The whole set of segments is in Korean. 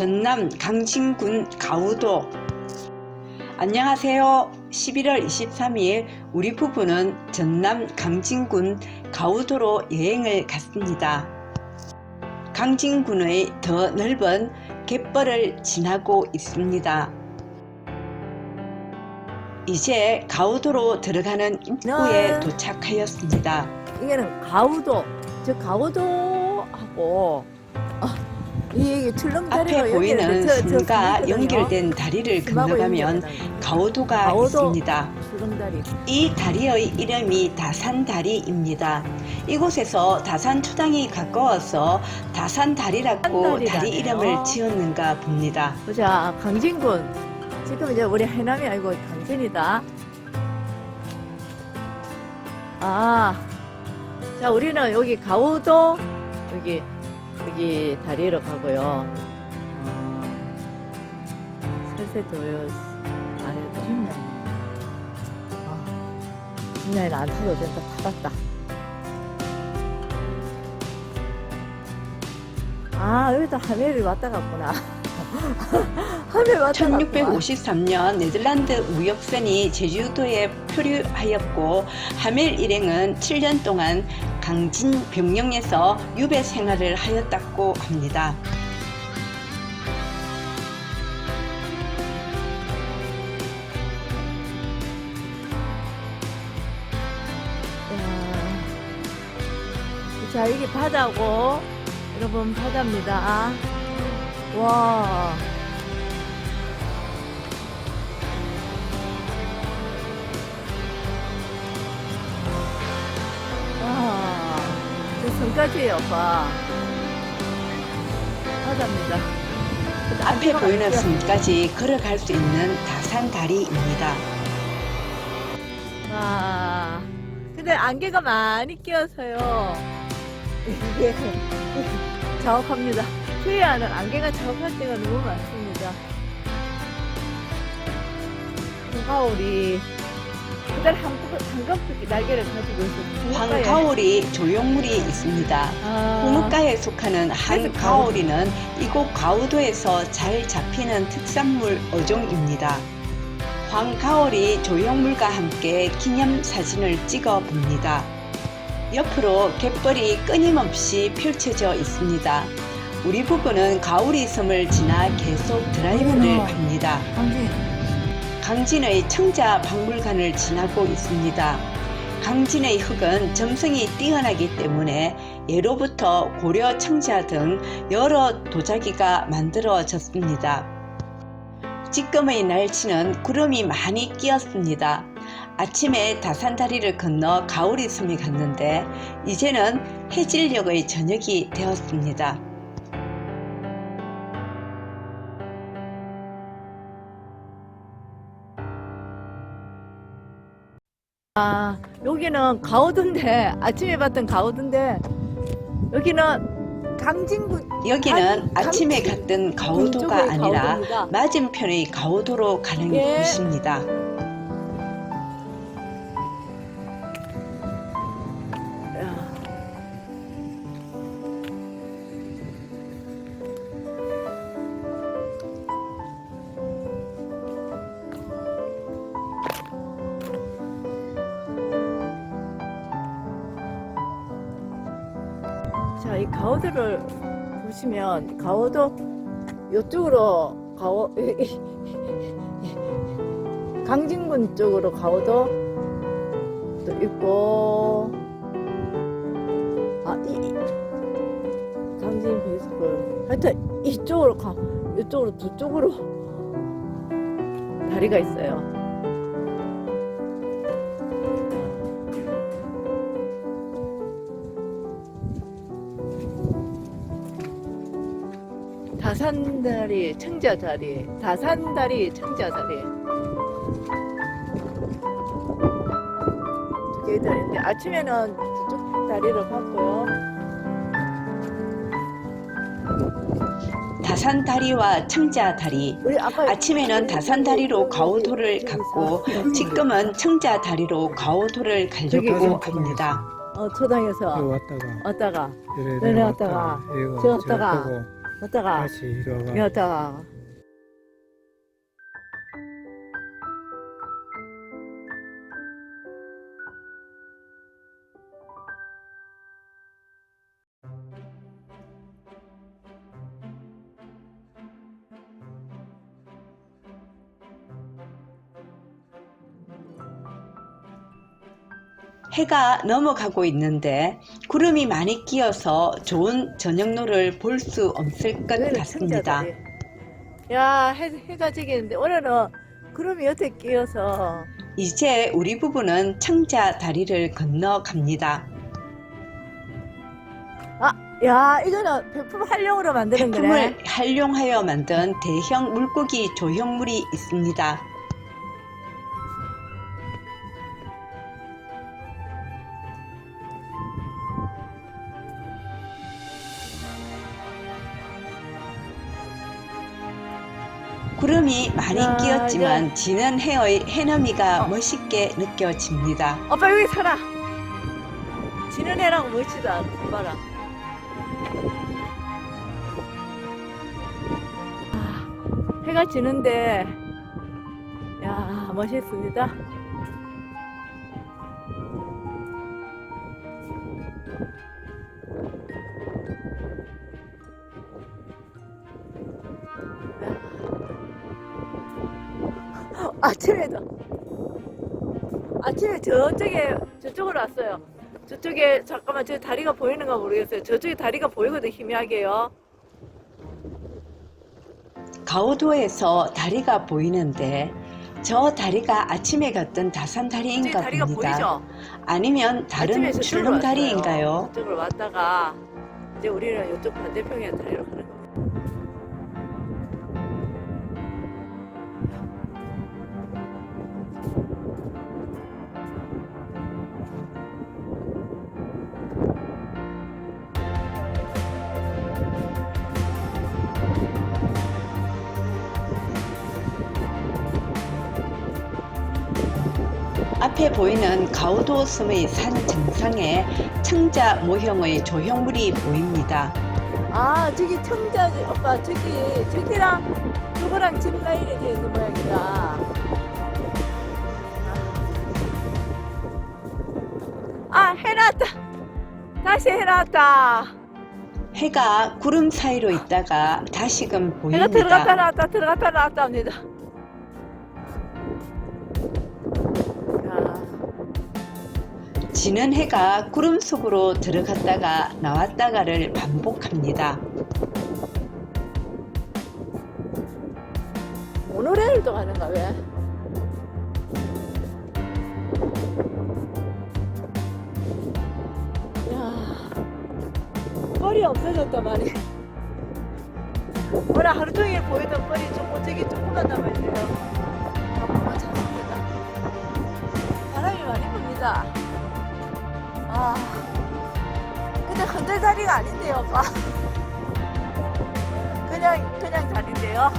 전남 강진군 가우도 안녕하세요. 11월 23일 우리 부부는 전남 강진군 가우도로 여행을 갔습니다. 강진군의 더 넓은 갯벌을 지나고 있습니다. 이제 가우도로 들어가는 입구에 네. 도착하였습니다. 이게는 가우도 저 가우도하고 아, 이 앞에 보이는 섬이거든요. 연결된 다리를 건너가면 가우도. 있습니다. 출렁다리 이 다리의 이름이 다산다리입니다. 이곳에서 다산 초당이 가까워서 다산다리라고 다산다리라네요. 다리 이름을 지었는가 봅니다. 보자 강진군 지금 이제 우리 해남이 아니고 강진이다 아자 우리는 여기 가우도 여기 여기 다리로 가고요. 어, 살세 도요. 아래 뒷면 아 뒷면에는 안 타도 된다. 타봤다. 아 여기도 하멜이 왔다 갔구나. 하멜 왔다 갔구나. 1653년 네덜란드 무역선이 제주도에 표류하였고 하멜 일행은 7년 동안 강진 병영에서 유배 생활을 하였다고 합니다. 야. 자, 이게 바다고, 여러분, 바다입니다. 와. 와. 저 성까지예요, 오빠. 바다입니다. 앞에 보이는 섬까지 걸어갈 수 있는 다산다리입니다. 와. 근데 안개가 많이 끼어서요. 이게 자욱합니다. 휴야는 안개가 자욱할 때가 너무 많습니다. 가오리 그달 한갑 날개를 가지고 있어요. 황가오리 조형물이 있습니다. 아, 홍무가에 속하는 한가오리는 이곳 가우도에서 잘 잡히는 특산물 어종입니다. 황가오리 조형물과 함께 기념 사진을 찍어 봅니다. 옆으로 갯벌이 끊임없이 펼쳐져 있습니다. 우리 부부는 가오리 섬을 지나 계속 드라이브를. 합니다. 강진. 강진의 청자 박물관을 지나고 있습니다. 강진의 흙은 점성이 뛰어나기 때문에 예로부터 고려 청자 등 여러 도자기가 만들어졌습니다. 지금의 날씨는 구름이 많이 끼었습니다. 아침에 다산다리를 건너 가오리 섬에 갔는데 이제는 해질녘의 저녁이 되었습니다. 아, 여기는 가오도인데, 아침에 봤던 가오도인데, 여기는 강진군, 여기는 강- 아침에 갔던 가오도가 아니라 가오도입니다. 맞은편의 가오도로 가는 예. 곳입니다. 가오도를 보시면 가오도 이쪽으로 가오 강진군 쪽으로 가오도 또 있고 아, 이, 이 강진 베이스볼 하여튼 이쪽으로 가 이쪽으로 두 쪽으로 다리가 있어요. 다산다리 청자다리 다산다리 청자다리. 두개 있는데 아침에는 두쪽 다리를 봤고요. 다산다리와 청자다리. 아침에는 다산다리로 가오도를 갔고 지금은 청자다리로 가오도를 가려고 합니다. 어, 초당에서 왔다가. 왔다가. 내려갔다가. 저었다가 왔다가 다시 이러가. 왔다가 해가 넘어가고 있는데 구름이 많이 끼어서 좋은 저녁로를 볼 수 없을 것 같습니다. 청자들이. 야 해, 해가 지겠는데 오늘은 구름이 여태 끼어서 이제 우리 부부는 청자 다리를 건너갑니다. 야 이거는 100% 활용으로 만드는 거네 태풍을 활용하여 만든 대형 물고기 조형물이 있습니다. 구름이 많이 야, 끼었지만 지는 해의 해넘이가 어. 멋있게 느껴집니다. 오빠 여기 살아 지는 해라고 멋지다 봐라 아, 해가 지는데 야 멋있습니다 아침에도 아침에 저쪽에 저쪽으로 왔어요. 저쪽에 잠깐만 저 다리가 보이는가 모르겠어요. 저쪽에 다리가 보이거든 희미하게요. 가오도에서 다리가 보이는데 저 다리가 아침에 갔던 다산 다리인가 다리가 봅니다. 보이죠? 아니면 다른 아침에 저쪽으로 출렁 다리인가요? 왔어요. 저쪽으로 왔다가 이제 우리는 이쪽 반대편에 다리로 앞에 보이는 가오도 섬의 산 정상에 청자 모형의 조형물이 보입니다. 아 저기 청자 오빠 저기 저기랑 저거랑 집 라인이 되어 있는 모양이다. 아 해놨다. 다시 해놨다. 해가 구름 사이로 있다가 다시금 해가 들어갔다 보입니다. 나왔다 들어갔다 나왔다 합니다. 지는 해가 구름 속으로 들어갔다가 나왔다가를 반복합니다. 모노레일도 가는가 왜? 야, 뻘이 없어졌단 말이야. 오늘 하루 종일 보이던 뻘이 조금 저기 조금만 남아 있네요. 조금만 찾습니다. 바람이 많이 붑니다. 아, 근데 흔들다리가 아닌데요, 오빠. 그냥 그냥 다리인데요.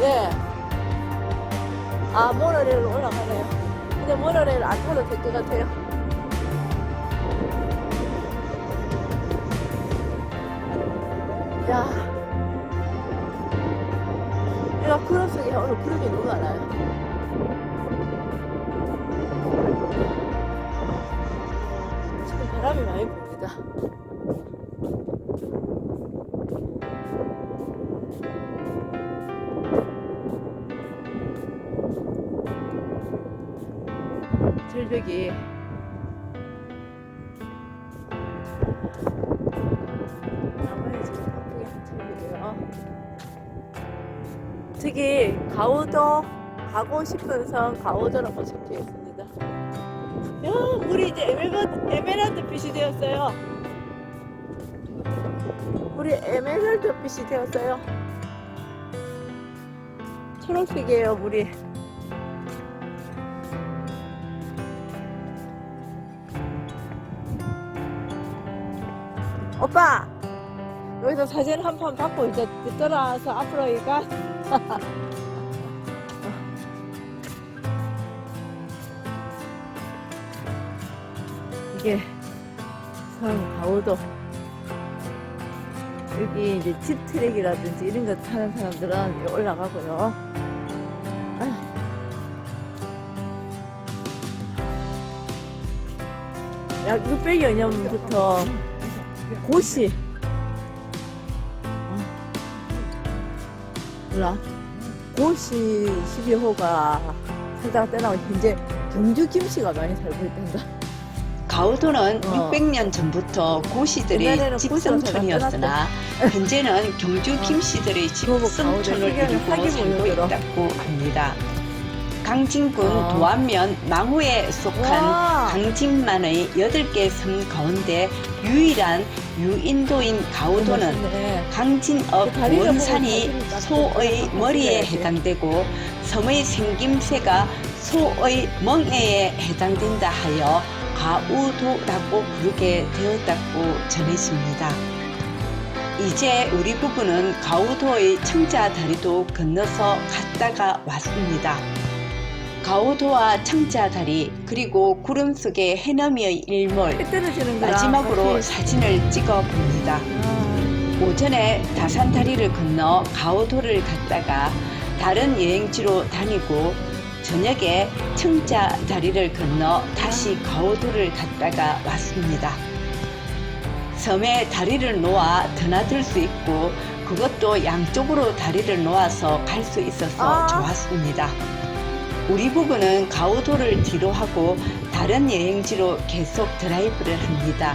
예. 아, 모노레일로 올라가네요. 근데 모노레일 안 타도 될 것 같아요. 야. 얘가 구름 속에 오늘 구름이 너무 많아요. 지금 바람이 많이 붑니다. 절벽이 저기 가오도 가고 싶은 성 가오도라고 적혀 있습니다. 야, 물이 이제 에메랄드, 에메랄드 빛이 되었어요. 물이 에메랄드 빛이 되었어요. 초록색이에요, 물이. 오빠 여기서 사진 한 판 받고 이제 뒤돌아와서 앞으로 이가 이게 성 가오도. 여기 이제 집트랙이라든지 이런 거 타는 사람들은 올라가고요. 아. 약 600여 년부터 고시. 몰라 고시 12호가 살다가 떠나고 현재 경주 김씨가 많이 살고 있단다. 가오도는 어. 600년 전부터 고시들의 옛날에는 집성촌이었으나 현재는 경주 김씨들의 가오도 집성촌을 시계는 이루고 사기 살고 모양으로. 있다고 합니다. 강진군 어. 도안면 망우에 속한 와. 강진만의 8개 섬 가운데 유일한 유인도인 가오도는 멋있네. 강진업 그 원산이 소의 딱 머리에. 해당되고 섬의 생김새가 소의 멍에에 해당된다 하여 가우도라고 부르게 되었다고 전해집니다. 이제 우리 부부는 가우도의 청자 다리도 건너서 갔다가 왔습니다. 가우도와 청자 다리 그리고 구름 속의 해넘이의 일몰 마지막으로 같이. 사진을 찍어 봅니다. 아, 오전에 다산 다리를 건너 가오도를 갔다가 다른 여행지로 다니고 저녁에 청자 다리를 건너 다시 가오도를 갔다가 왔습니다. 섬에 다리를 놓아 드나들 수 있고 그것도 양쪽으로 다리를 놓아서 갈 수 있어서 아. 좋았습니다. 우리 부부는 가오도를 뒤로 하고 다른 여행지로 계속 드라이브를 합니다.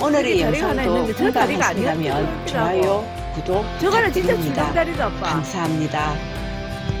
오늘의 영상도 공감하신다면. 좋아요, 구독 부탁드립니다. 감사합니다.